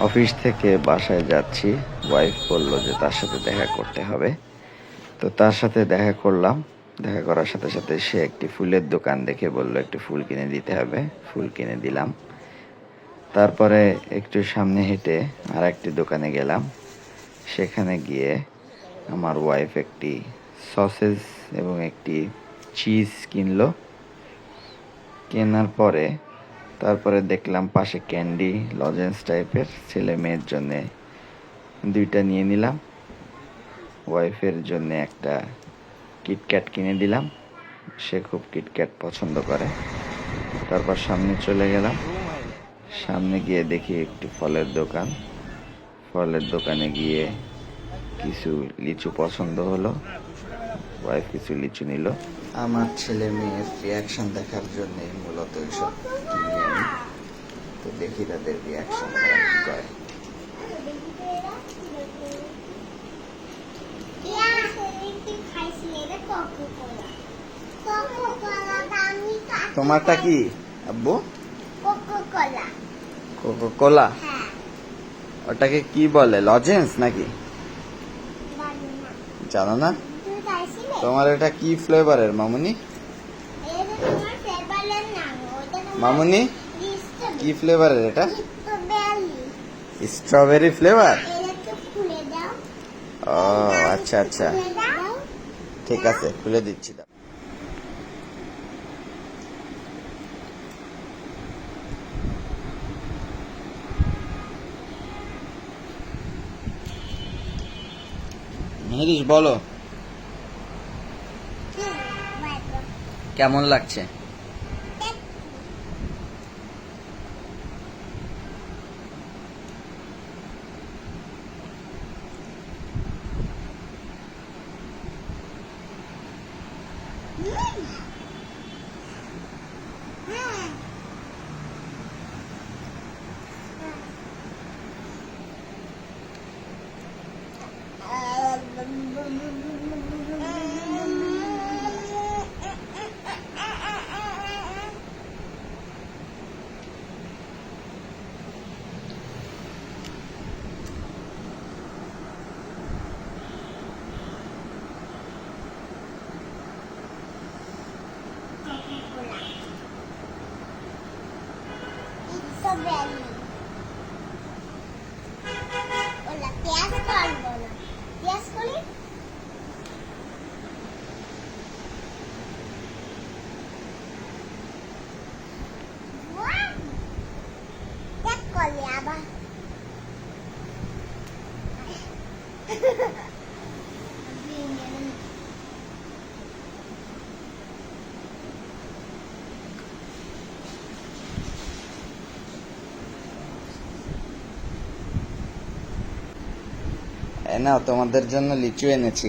Office থেকে বাসায় যাচ্ছি। ওয়াইফ বলল যে তার সাথে দেখা করতে হবে। তো তার সাথে দেখা করলাম। দেখা করার সাথে সাথে সে একটি ফুলের দোকান দেখে বলল, একটি ফুল কিনে দিতে হবে। ফুল কিনে দিলাম। তারপরে একটু সামনে হেঁটে আর একটি দোকানে গেলাম। সেখানে গিয়ে আমার ওয়াইফ একটি সসেজ এবং একটি চিজ কিনলো। কেনার পরে তারপরে দেখলাম পাশে ক্যান্ডি, লজেন্স টাইপের ছেলে মেয়ের জন্য দুইটা নিয়ে নিলাম। ওয়াইফের জন্য একটা কিটক্যাট কিনে দিলাম। সে খুব কিটক্যাট পছন্দ করে। তারপর সামনে চলে গেলাম। সামনে গিয়ে দেখি একটি ফলের দোকান। ফলের দোকানে গিয়ে কিছু লিচু পছন্দ হলো। ওয়াইফ কিছু লিচু নিল। আমার ছেলে মেয়ের রিয়াকশন দেখার জন্য মূলত এইসব কিনি আমি তো দেখি তাদের রিয়াকশন তারা কি করে। তোমারটা কি আব্বু? কোকো কোলা ওটাকে কি বলে? লজেন্স নাকি? জানো না? তোমার এটা কি ফ্লেভারের, মামুনি? মামুনি, কি ফ্লেভারের এটা? Strawberry flavour? ও আচ্ছা আচ্ছা। ঠিক আছে, খুলে দিচ্ছি মেহরিশ বলো। কেমন লাগছে? পেঁয়াজ করবো না পেঁয়াজ করি দেখ করলে আবার নাও তোমাদের জন্য লিচু এনেছি।